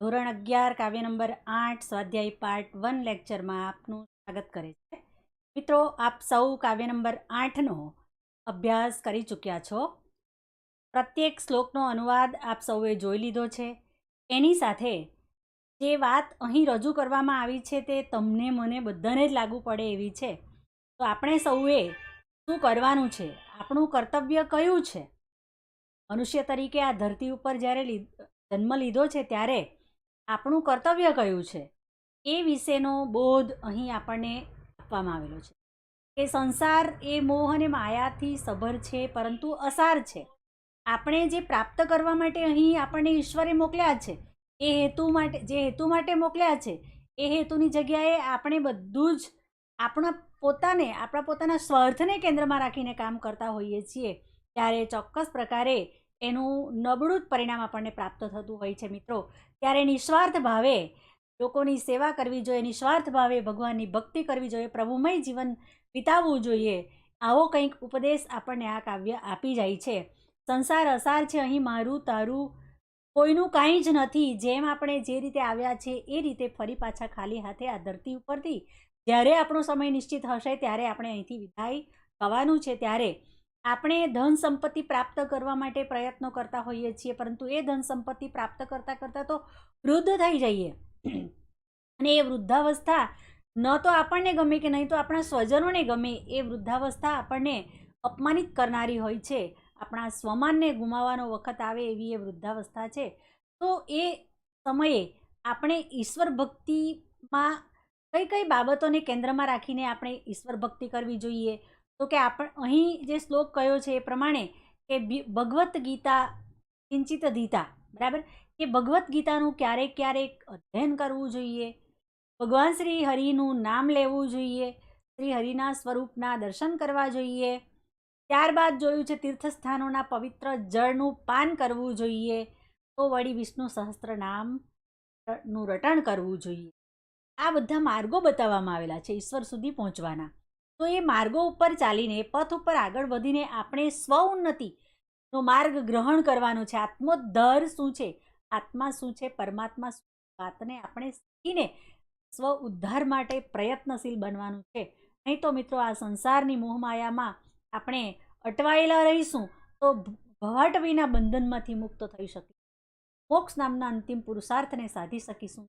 ધોરણ અગિયાર, કાવ્ય નંબર આઠ, સ્વાધ્યાય પાર્ટ વન લેક્ચરમાં આપનું સ્વાગત કરે છે. મિત્રો, આપ સૌ કાવ્ય નંબર આઠનો અભ્યાસ કરી ચૂક્યા છો. પ્રત્યેક શ્લોકનો અનુવાદ આપ સૌએ જોઈ લીધો છે. એની સાથે જે વાત અહીં રજૂ કરવામાં આવી છે તે તમને મને બધાને જ લાગુ પડે એવી છે. તો આપણે સૌએ શું કરવાનું છે? આપણું કર્તવ્ય કયું છે? મનુષ્ય તરીકે આ ધરતી ઉપર જ્યારે જન્મ લીધો છે ત્યારે આપણું કર્તવ્ય કયું છે? એ વિશેનો બોધ અહીં આપણને આપવામાં આવેલો છે. કે સંસાર એ મોહ અને માયાથી સભર છે, પરંતુ અસાર છે. આપણે જે પ્રાપ્ત કરવા માટે અહીં આપણને ઈશ્વરે મોકલ્યા છે, એ હેતુ માટે, જે હેતુ માટે મોકલ્યા છે, એ હેતુની જગ્યાએ આપણે બધું જ આપણા પોતાને, આપણા પોતાના સ્વાર્થને કેન્દ્રમાં રાખીને કામ કરતા હોઈએ છીએ, ત્યારે ચોક્કસ પ્રકારે એનું નબળું જ પરિણામ આપણને પ્રાપ્ત થતું હોય છે મિત્રો. ત્યારે નિસ્વાર્થ ભાવે લોકોની સેવા કરવી જોઈએ, નિસ્વાર્થ ભાવે ભગવાનની ભક્તિ કરવી જોઈએ, પ્રભુમય જીવન વિતાવવું જોઈએ. આવો કંઈક ઉપદેશ આપણને આ કાવ્ય આપી જાય છે. સંસાર અસાર છે, અહીં મારું તારું કોઈનું કાંઈ જ નથી. જેમ આપણે જે રીતે આવ્યા છે એ રીતે ફરી પાછા ખાલી હાથે આ ધરતી ઉપરથી. જ્યારે આપણો સમય નિશ્ચિત હશે, ત્યારે આપણે અહીંથી વિદાય થવાનું છે. ત્યારે આપણે ધન સંપત્તિ પ્રાપ્ત કરવા માટે પ્રયત્નો કરતા હોઈએ છીએ, પરંતુ એ ધન સંપત્તિ પ્રાપ્ત કરતાં કરતાં તો વૃદ્ધ થઈ જઈએ. અને એ વૃદ્ધાવસ્થા ન તો આપણને ગમે કે નહીં તો આપણા સ્વજનોને ગમે, એ વૃદ્ધાવસ્થા આપણને અપમાનિત કરનારી હોય છે. આપણા સ્વમાનને ગુમાવવાનો વખત આવે એવી એ વૃદ્ધાવસ્થા છે. તો એ સમયે આપણે ઈશ્વર ભક્તિમાં કઈ કઈ બાબતોને કેન્દ્રમાં રાખીને આપણે ઈશ્વર ભક્તિ કરવી જોઈએ? તો કે આપણ, અહીં જે શ્લોક કયો છે એ પ્રમાણે કે ભગવદ્ ગીતા, કિંચિત ગીતા, બરાબર? કે ભગવદ્ ગીતાનું ક્યારેક ક્યારેક અધ્યયન કરવું જોઈએ, ભગવાન શ્રી હરિનું નામ લેવું જોઈએ, શ્રી હરિના સ્વરૂપના દર્શન કરવા જોઈએ, ત્યારબાદ જોયું છે તીર્થસ્થાનોના પવિત્ર જળનું પાન કરવું જોઈએ, તો વળી વિષ્ણુ સહસ્ત્ર નામનું રટણ કરવું જોઈએ. આ બધા માર્ગો બતાવવામાં આવેલા છે, ઈશ્વર સુધી પહોંચવાના. તો એ માર્ગો ઉપર ચાલીને, પથ ઉપર આગળ વધીને આપણે સ્વ ઉન્નતિનો માર્ગ ગ્રહણ કરવાનો છે. આત્મોદ્ધાર શું છે? આત્મા શું છે? પરમાત્મા શું વાતને આપણે શીખીને સ્વ ઉદ્ધાર માટે પ્રયત્નશીલ બનવાનું છે. નહીં તો મિત્રો, આ સંસારની મોહમાયામાં આપણે અટવાયેલા રહીશું તો ભવાટ વિના બંધનમાંથી મુક્ત થઈ શકીશું મોક્ષ નામના અંતિમ પુરુષાર્થને સાધી શકીશું.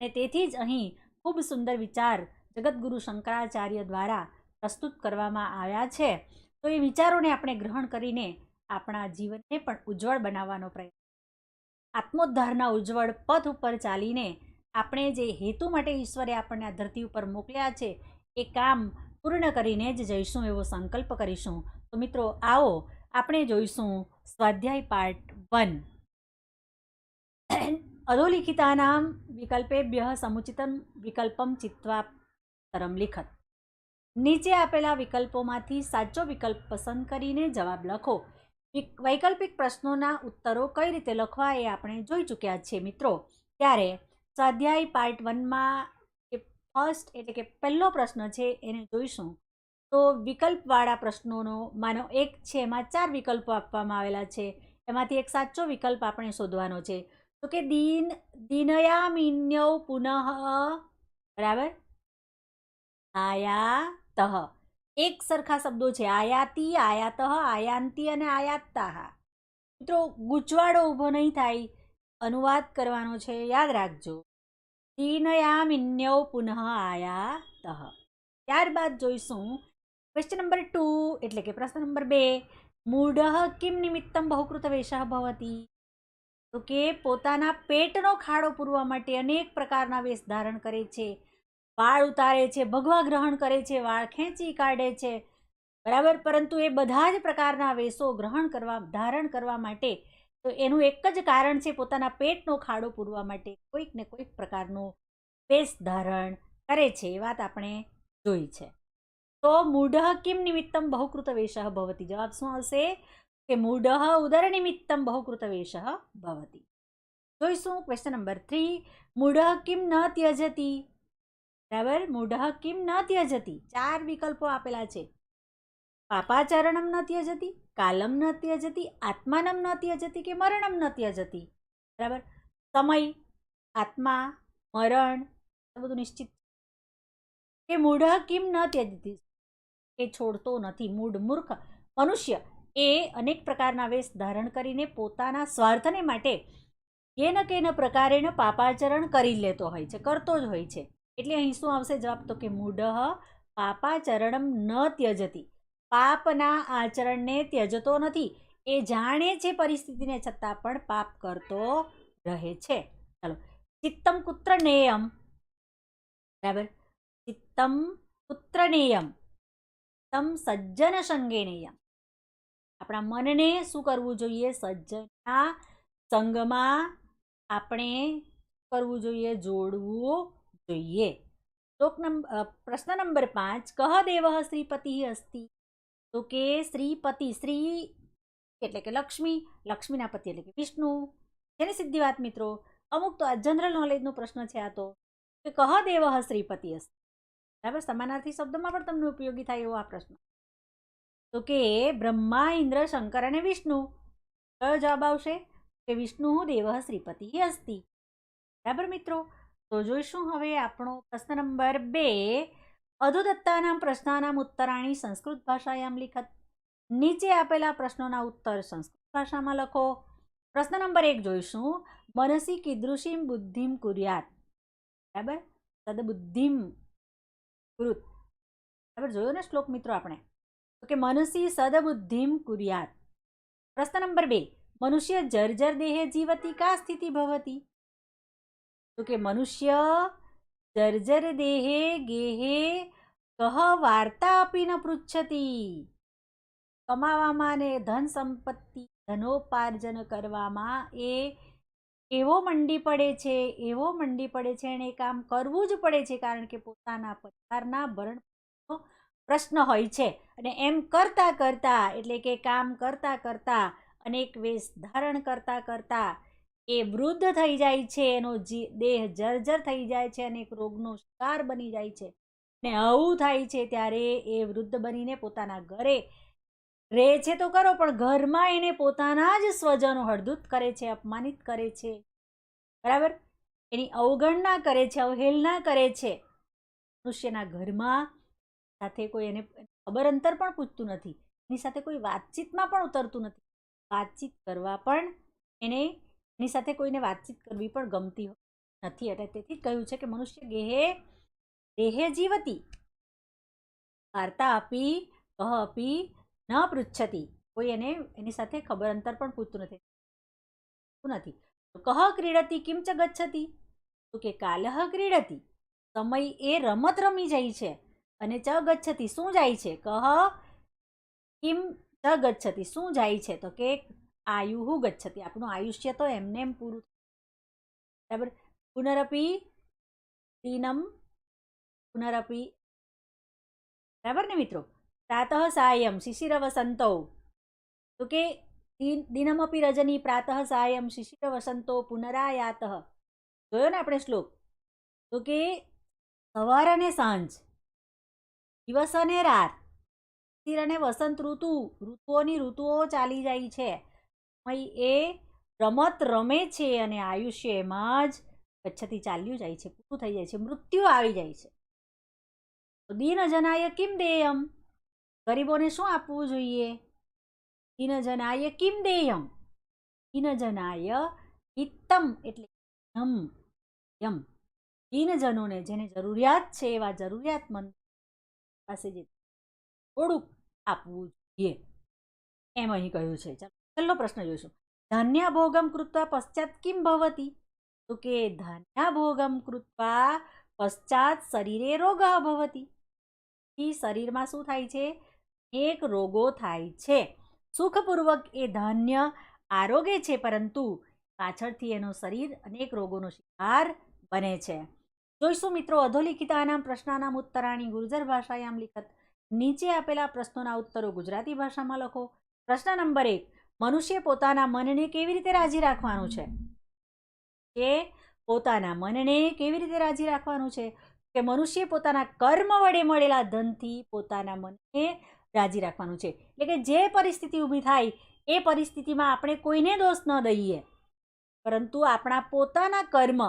અને તેથી જ અહીં ખૂબ સુંદર વિચાર જગતગુરુ શંકરાચાર્ય દ્વારા પ્રસ્તુત કરવામાં આવ્યા છે. તો એ વિચારોને આપણે ગ્રહણ કરીને આપણા જીવનને પણ ઉજ્જવળ બનાવવાનો પ્રયત્ન આત્મોદ્ધારના ઉજ્જવળ પથ ઉપર ચાલીને આપણે જે હેતુ માટે ઈશ્વરે આપણને આ ધરતી ઉપર મોકલ્યા છે, એ કામ પૂર્ણ કરીને જ જઈશું એવો સંકલ્પ કરીશું. તો મિત્રો, આવો આપણે જોઈશું સ્વાધ્યાય પાર્ટ વન. અધોલિખિતાનામ વિકલ્પેભ્ય સમુચિતમ વિકલ્પમ ચિત્વા તરમ લિખત. નીચે આપેલા વિકલ્પોમાંથી સાચો વિકલ્પ પસંદ કરીને જવાબ લખો. વિક- વૈકલ્પિક પ્રશ્નોના ઉત્તરો કઈ રીતે લખવા એ આપણે જોઈ ચૂક્યા છીએ મિત્રો. ત્યારે સ્વાધ્યાય પાર્ટ વનમાં ફર્સ્ટ એટલે કે પહેલો પ્રશ્ન છે એને જોઈશું. તો વિકલ્પવાળા પ્રશ્નોનો માનો એક છે, એમાં ચાર વિકલ્પો આપવામાં આવેલા છે. એમાંથી એક સાચો વિકલ્પ આપણે શોધવાનો છે. તો કે દીન, દિનયામિન્યૌ પુનઃ, બરાબર? આયાતઃ એક સરખા શબ્દો છે. આયાતી, આયાતઃ, આયાંતી અને આયાત્તાહ. મિત્રો, ગૂંચવાડો ઊભો નહીં થાય. અનુવાદ કરવાનો છે. યાદ રાખજો. દીનયામિન્યૌ પુનઃ આયાતઃ. ત્યારબાદ જોઈશું ક્વેશ્ચન નંબર ટુ એટલે કે પ્રશ્ન નંબર બે. મૂઢ કિમ નિમિત્તમ બહુકૃત વેશ ભવતી? તો કે પોતાના પેટનો ખાડો પૂરવા માટે અનેક પ્રકારના વેશ ધારણ કરે છે. વાળ ઉતારે છે, ભગવા ગ્રહણ કરે છે, વાળ ખેંચી કાઢે છે. બરાબર? પરંતુ એ બધા જ પ્રકારના વેશો ગ્રહણ કરવા, ધારણ કરવા માટે તો એનું એક જ કારણ છે પોતાના પેટનો ખાડો પૂરવા માટે. કોઈક ને કોઈક પ્રકારનો વેશ ધારણ કરે છે, એ વાત આપણે જોઈ છે. તો મૂઢ કિમ નિમિત્તમ બહુકૃત વેશ ભવતી? જવાબ શું હશે કે મૂઢ ઉદર નિમિત્તમ બહુકૃત વેશ ભવતી. જોઈશું? ક્વેશ્ચન નંબર થ્રી મૂઢ કિમ ન ત્યજતી? બરાબર? મૂઢ કિમ ન ત્યજતી. ચાર વિકલ્પો આપેલા છે. પાપાચરણમ ન ત્યજતી, કાલમ ન ત્યજતી, આત્માનમ ન ત્યજતી કે મરણમ ન ત્યજતી? બરાબર? સમય, આત્મા, મરણ, આ બધું નિશ્ચિત કે મૂઢ કિમ ન ત્યજતી, એ છોડતો નથી. મૂઢ મૂર્ખ, મનુષ્ય એ અનેક પ્રકારના વેશ ધારણ કરીને પોતાના સ્વાર્થને માટે ન કેન પ્રકારેણ પાપાચરણ કરી લેતો હોય છે, કરતો જ હોય છે. એટલે અહીં શું આવશે? જવાબ તો કે મૂઢ. પાપાચરણમ ન ત્યજતી. પાપના આચરણને ત્યજતો નથી. એ જાણે છે પરિસ્થિતિને છતાં પણ પાપ કરતો રહે છે. ચાલો. ચિત્તમ કુત્ર નેયમ બરાબર? ચિત્તમ પુત્ર નેયમ તમ સજ્જન સંગે નેયમ આપણા મનને શું કરવું જોઈએ? સજ્જનના સંગમાં આપણે કરવું જોઈએ? જોડવું જોઈએ. શ્લોક નંબર પ્રશ્ન નંબર પાંચ. કહ દેવ શ્રીપતિ અસ્તિ? તો કે શ્રીપતિ શ્રી એટલે કે લક્ષ્મી. લક્ષ્મીના પતિ એટલે કે વિષ્ણુ. જેની સીધી વાત મિત્રો, અમુક તો આ જનરલ નોલેજનો પ્રશ્ન છે આ તો, કે કહ દેવ શ્રીપતિ અસ્તિ? બરાબર? સમાનાર્થી શબ્દમાં પણ તમને ઉપયોગી થાય એવો આ પ્રશ્ન. તો કે બ્રહ્મા, ઇન્દ્ર, શંકર અને વિષ્ણુ. કયો જવાબ આવશે કે વિષ્ણુ દેવ શ્રીપતિ અસ્તિ. બરાબર મિત્રો? તો જોઈશું હવે આપણો પ્રશ્ન નંબર બે. અધુદત્તાનામ પ્રશ્નાનામ ઉત્તરાણી સંસ્કૃત ભાષાયામ લિખત. નીચે આપેલા પ્રશ્નોના ઉત્તર સંસ્કૃત ભાષામાં લખો. પ્રશ્ન નંબર એક જોઈશું. મનસી કીદૃશીમ બુદ્ધિમ કુર્યાત. બરાબર? સદબુદ્ધિમ કૃત બરાબર? જોયો ને શ્લોક મિત્રો આપણે? તો કે મનસી સદબુદ્ધિમ કુર્યાત. પ્રશ્ન નંબર બે. મનુષ્ય જર્જર દેહે જીવતી કા સ્થિતિ ભવતી? તો કે મનુષ્ય જર્જર દેહે ગેહે કહ વાર્તા આપી ન પૃચ્છતી. કમાવામાં ને ધન સંપત્તિ ધનોપાર્જન કરવામાં એ એવો મંડી પડે છે, એવો મંડી પડે છે એણે કામ કરવું જ પડે છે, કારણ કે પોતાના પરિવારના ભરણ પ્રશ્ન હોય છે. અને એમ કરતાં કરતાં, એટલે કે કામ કરતાં કરતાં, અનેક વેશ ધારણ કરતાં કરતા એ વૃદ્ધ થઈ જાય છે, એનો દેહ જર્જર થઈ જાય છે અને એક રોગનો શિકાર બની જાય છે. ને આવું થાય છે ત્યારે એ વૃદ્ધ બનીને પોતાના ઘરે રહે છે તો કરો, પણ ઘરમાં એને પોતાના જ સ્વજનો હળદૂત કરે છે, અપમાનિત કરે છે. બરાબર? એની અવગણના કરે છે, અવહેલના કરે છે. મનુષ્યના ઘરમાં સાથે કોઈ એને ખબર અંતર પણ પૂછતું નથી. એની સાથે કોઈ વાતચીતમાં પણ ઉતરતું નથી. વાતચીત કરવા પણ એને એની સાથે કોઈને વાતચીત કરવી પણ ગમતી નથી. એટલે તેથી જ કહ્યું છે કે મનુષ્ય ગેહે, દેહે જીવતી, વાર્તા આપી, કહ આપી, ન પૃચ્છતી. કોઈ એને એની સાથે ખબર અંતર પણ પૂછતું નથી. નથી. કહ ક્રીડતી કિમ ચ ગચ્છતી? તો કે કાલહ ક્રીડતી. સમય એ રમત રમી જાય છે અને ચ ગચ્છતી. શું જાય છે? કહ કિમ ચ ગચ્છતી. શું જાય છે? તો કે આયુહુ ગચ્છતી, આપણું આયુષ્ય તો એમને એમ પૂરું બરાબર? પુનરપી દિનમ પુનરપી. બરાબર ને મિત્રો? પ્રાતઃ સાયમ શિશિર વસંતો તો કે દિન- દિનમપી રજની પ્રાતઃ સાયમ શિશિર વસંતો પુનરાયાત. જોયો ને આપણે શ્લોક? તો કે સવાર અને સાંજ, દિવસ અને રાત શિશિર અને વસંત ઋતુ, ઋતુઓની ઋતુઓ ચાલી જાય છે. સમય એ રમત રમે છે અને આયુષ્ય એમાં જ ગચ્છતી ચાલ્યું જાય છે, પૂરું થઈ જાય છે, મૃત્યુ આવી જાય છે. દીન જનાય કિમ દેયમ? ગરીબોને શું આપવું જોઈએ? દિન જનાય કિમ દેયમ? દિન જનાય હિત્તમ એટલે યમ યમ દિનજનોને જેને જરૂરિયાત છે, એવા જરૂરિયાતમંદ પાસે જે થોડુંક આપવું જોઈએ. એમ અહીં કહ્યું છે. ચાલો. છેલ્લો પ્રશ્ન જોઈશું. ધાન્યાભોગમ કૃત્વા પશ્ચાત કિમ ભવતી? તો કે, ધાન્યાભોગમ કૃત્વા પશ્ચાત શરીરે રોગ ભવતી. શરીરમાં શું થાય છે? એક રોગો થાય છે. સુખપૂર્વક એ ધાન્ય આરોગે છે, પરંતુ પાછળથી એનું શરીર અનેક રોગોનો શિકાર બને છે. જોઈશું મિત્રો, અધોલિખિતાનામ પ્રશ્નાનામ ઉત્તરાણી ગુર્જર ભાષાયામ લિખત. નીચે આપેલા પ્રશ્નોના ઉત્તરો ગુજરાતી ભાષામાં લખો. પ્રશ્ન નંબર એક મનુષ્ય પોતાના મનને કેવી રીતે રાજી રાખવાનું છે? કે પોતાના મનને કેવી રીતે રાજી રાખવાનું છે? કે મનુષ્ય પોતાના કર્મ વડે મળેલા ધનથી પોતાના મનને રાજી રાખવાનું છે? એટલે કે જે પરિસ્થિતિ ઊભી થાય, એ પરિસ્થિતિમાં આપણે કોઈને દોષ ન દઈએ. પરંતુ આપણા પોતાના કર્મ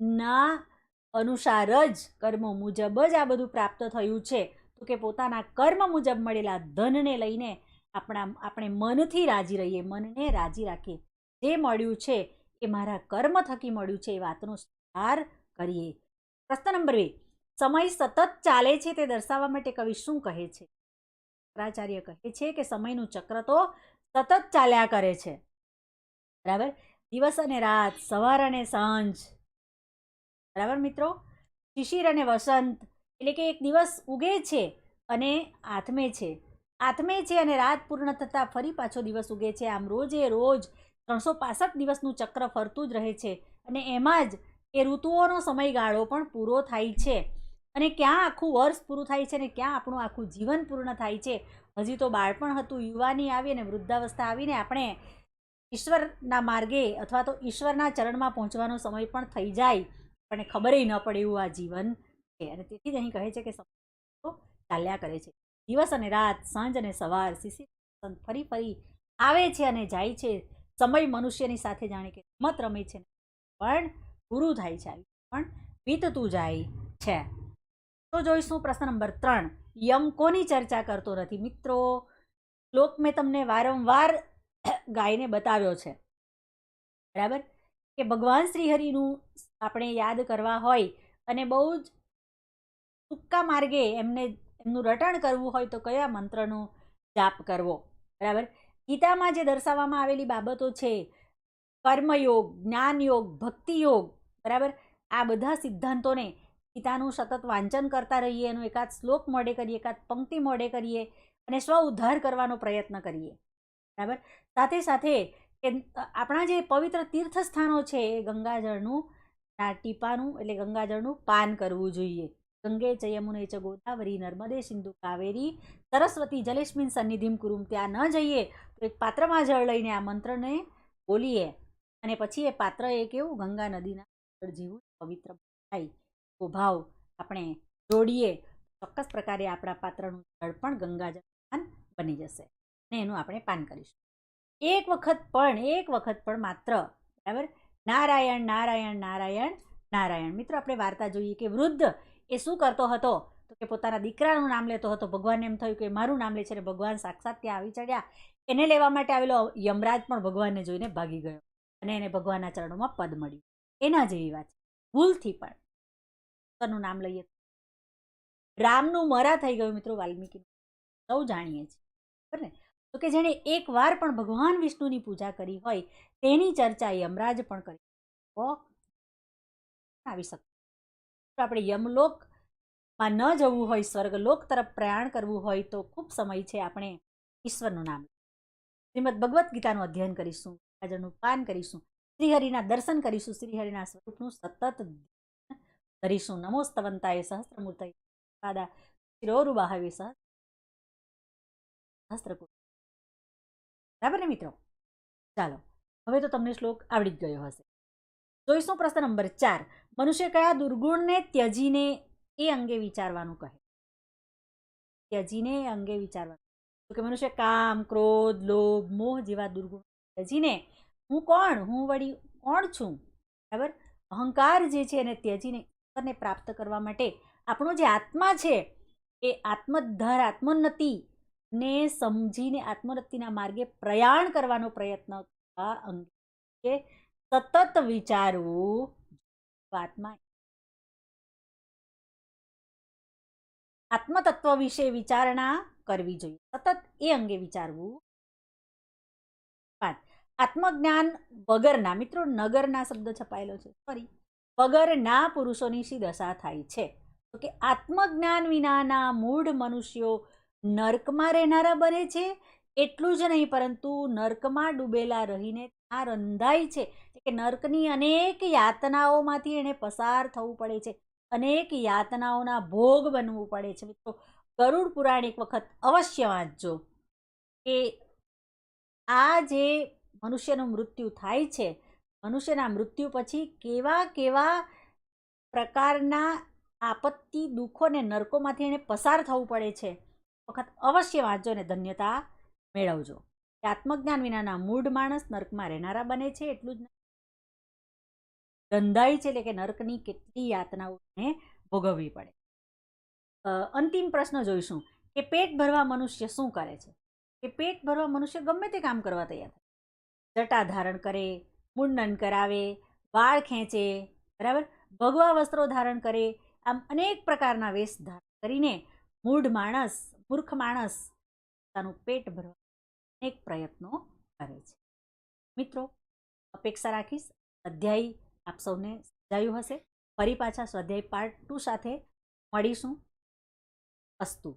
ના અનુસાર જ કર્મ મુજબ જ આ બધું પ્રાપ્ત થયું છે. તો કે પોતાના કર્મ મુજબ મળેલા ધનને લઈને આપણા, આપણે મનથી રાજી રહીએ, મનને રાજી રાખીએ. જે મળ્યું છે એ મારા કર્મ થકી મળ્યું છે એ વાતનો સ્વીકાર કરીએ. પ્રશ્ન નંબર બે. સમય સતત ચાલે છે તે દર્શાવવા માટે કવિ શું કહે છે? શંકરાચાર્ય કહે છે કે સમયનું ચક્ર તો સતત ચાલ્યા કરે છે. બરાબર? દિવસ અને રાત, સવાર અને સાંજ. બરાબર મિત્રો? શિશિર અને વસંત એટલે કે એક દિવસ ઉગે છે અને આથમે છે. આથમે છે અને રાત પૂર્ણ થતાં ફરી પાછો દિવસ ઉગે છે. આમ રોજે રોજ ત્રણસો પાસઠ દિવસનું ચક્ર ફરતું જ રહે છે અને એમાં જ એ ઋતુઓનો સમયગાળો પણ પૂરો થાય છે. અને ક્યાં આખું વર્ષ પૂરું થાય છે ને ક્યાં આપણું આખું જીવન પૂર્ણ થાય છે? હજી તો બાળપણ હતું, યુવાની આવી અને વૃદ્ધાવસ્થા આવીને આપણે ઈશ્વરના માર્ગે અથવા તો ઈશ્વરના ચરણમાં પહોંચવાનો સમય પણ થઈ જાય. પણ ખબરય ન પડે એવું આ જીવન છે. અને તેથી જ અહીં કહે છે કે ચાલ્યા કરે છે. દિવસ અને રાત, સાંજ અને સવાર વસંત ફરી ફરી આવે છે અને જાય છે. સમય મનુષ્યની સાથે જાણે કે રમત રમે છે. પણ પૂરું થાય છે આવી, પણ વીતતું જાય છે. તો જોઈશું પ્રશ્ન નંબર ત્રણ. યમ કોની ચર્ચા કરતો નથી? મિત્રો, શ્લોક મેં તમને વારંવાર ગાયને બતાવ્યો છે. બરાબર? કે ભગવાન શ્રીહરિનું આપણે યાદ કરવા હોય અને બહુ જ ટૂંકા માર્ગે એમને એમનું રટણ કરવું હોય તો કયા મંત્રનો જાપ કરવો? બરાબર? ગીતામાં જે દર્શાવવામાં આવેલી બાબતો છે, કર્મયોગ, જ્ઞાનયોગ, ભક્તિયોગ, બરાબર? આ બધા સિદ્ધાંતોને ગીતાનું સતત વાંચન કરતા રહીએ, એનો એકાદ શ્લોક મોડે કરીએ, એકાદ પંક્તિ મોડે કરીએ અને સ્વ ઉદ્ધાર કરવાનો પ્રયત્ન કરીએ. બરાબર? સાથે સાથે કે આપણા જે પવિત્ર તીર્થસ્થાનો છે, એ ગંગાજળનું ટીપાનું, એટલે ગંગાજળનું પાન કરવું જોઈએ. ગંગે ચ યમુને ચ ગોદાવરી નર્મદે સિંધુ કાવેરી સરસ્વતી જલેશ્મિન સન્નિધિમ કુરુમ ત્યાં ન જઈએ તો એક પાત્રમાં જળ લઈને આ મંત્રને બોલીએ અને પછી એ પાત્ર એ કેવું ગંગા નદીના જળ જેવું પવિત્ર થાય તો ભાવ આપણે જોડીએ ચોક્કસ પ્રકારે આપણા પાત્રનું જળ પણ ગંગાજળ પાન બની જશે અને એનું આપણે પાન કરીશું એક વખત પણ એક વખત પણ માત્ર બરાબર નારાયણ નારાયણ નારાયણ નારાયણ મિત્રો આપણે વાર્તા જોઈએ કે વૃદ્ધ એ શું કરતો હતો? તો કે પોતાના દીકરાનું નામ લેતો હતો. ભગવાનને એમ થયું કે મારું નામ લે છે અને ભગવાન સાક્ષાત ત્યાં આવી ચડ્યા. એને લેવા માટે આવેલો યમરાજ પણ ભગવાનને જોઈને ભાગી ગયો અને એને ભગવાનના ચરણોમાં પદ મળ્યું. એના જેવી વાત ભૂલથી પણ. ઈશ્વરનું નામ લઈએ. રામનું મરા થઈ ગયું મિત્રો વાલ્મીકી. સૌ જાણીએ છીએ. બરાબર ને? તો કે જેણે એક વાર પણ ભગવાન વિષ્ણુની પૂજા કરી હોય તેની ચર્ચા યમરાજ પણ કરી. આવી શકે તો આપણે યમલોકમાં ન જવું હોય, સ્વર્ગલોક તરફ પ્રયાણ કરવું હોય, તો ખૂબ સમય છે આપણે ઈશ્વરનું નામ. શ્રીમદ ભગવદ્ ગીતાનું અધ્યયન કરીશું રાજાનું પાન કરીશું, શ્રીહરિના દર્શન કરીશું, શ્રીહરિના સ્વરૂપનું સતત ધરીશું. નમોસ્તવંતાય સહસ્ત્રમૂર્તય દાદા શિરોરુબાહવે સહ સહસ્ત્રકુટ બરાબર ને મિત્રો? ચાલો, હવે તો તમને શ્લોક આવડી જ ગયો હશે. જોઈશું પ્રશ્ન નંબર ચાર. મનુષ્ય કયા દુર્ગુણને ત્યજીને એ અંગે વિચારવાનું કહે? ત્યજીને એ અંગે વિચારવાનું. કે મનુષ્ય કામ, ક્રોધ, લોભ, મોહ જેવા દુર્ગુણ ત્યજીને હું કોણ? હું વળી કોણ છું? બરાબર? અહંકાર જે છે એને ત્યજીને ઈશ્વરને પ્રાપ્ત કરવા માટે આપણો જે આત્મા છે, એ આત્મધર, આત્મોન્નતિ ને સમજીને આત્મોન્નતિના માર્ગે પ્રયાણ કરવાનો પ્રયત્ન અંગે. સતત વિચારવું વાતમાં આત્મતત્વ વિશે વિચારણા કરવી જોઈએ. સતત એ અંગે વિચારવું પાંચ આત્મજ્ઞાન વગરના, મિત્રો, નગરના શબ્દ છપાયેલો છે. સોરી વગરના પુરુષોની શી દશા થાય છે? તો કે આત્મજ્ઞાન વિનાના મૂઢ મનુષ્યો નર્કમાં રહેનારા બને છે? એટલું જ નહીં, પરંતુ નર્કમાં ડૂબેલા રહીને ત્યાં રંધાય છે. કે નર્કની અનેક યાતનાઓમાંથી એને પસાર થવું પડે છે. અનેક યાતનાઓના ભોગ બનવું પડે છે. મિત્રો, ગરુડ પુરાણ એક વખત અવશ્ય વાંચજો કે આ જે મનુષ્યનું મૃત્યુ થાય છે, મનુષ્યના મૃત્યુ પછી કેવા કેવા પ્રકારના આપત્તિ, દુઃખો ને નરકોમાંથી એને પસાર થવું પડે છે. વખત અવશ્ય વાંચજો અને ધન્યતા મેળવજો. આત્મજ્ઞાન વિનાના મૂઢ માણસ નર્કમાં રહેનારા બને છે, એટલું જ નહીં છે એટલે કે નર્કની કેટલી યાતનાઓને ભોગવવી પડે. અંતિમ પ્રશ્ન જોઈશું. કે પેટ ભરવા મનુષ્ય શું કરે છે? કે પેટ ભરવા મનુષ્ય ગમે તે કામ કરવા તૈયાર થાય. જટા ધારણ કરે, મુંડન કરાવે, વાળ ખેંચે, બરાબર? ભગવા વસ્ત્રો ધારણ કરે, આમ અનેક પ્રકારના વેશ ધારણ કરીને મૂઢ માણસ, મૂર્ખ માણસ પોતાનું પેટ ભરવા અનેક પ્રયત્નો કરે છે. મિત્રો, અપેક્ષા રાખીશ. અધ્યાય આપ સૌને સમજાયું હશે. ફરી પાછા સ્વાધ્યાય પાર્ટ ટુ સાથે મળીશું. અસ્તુ.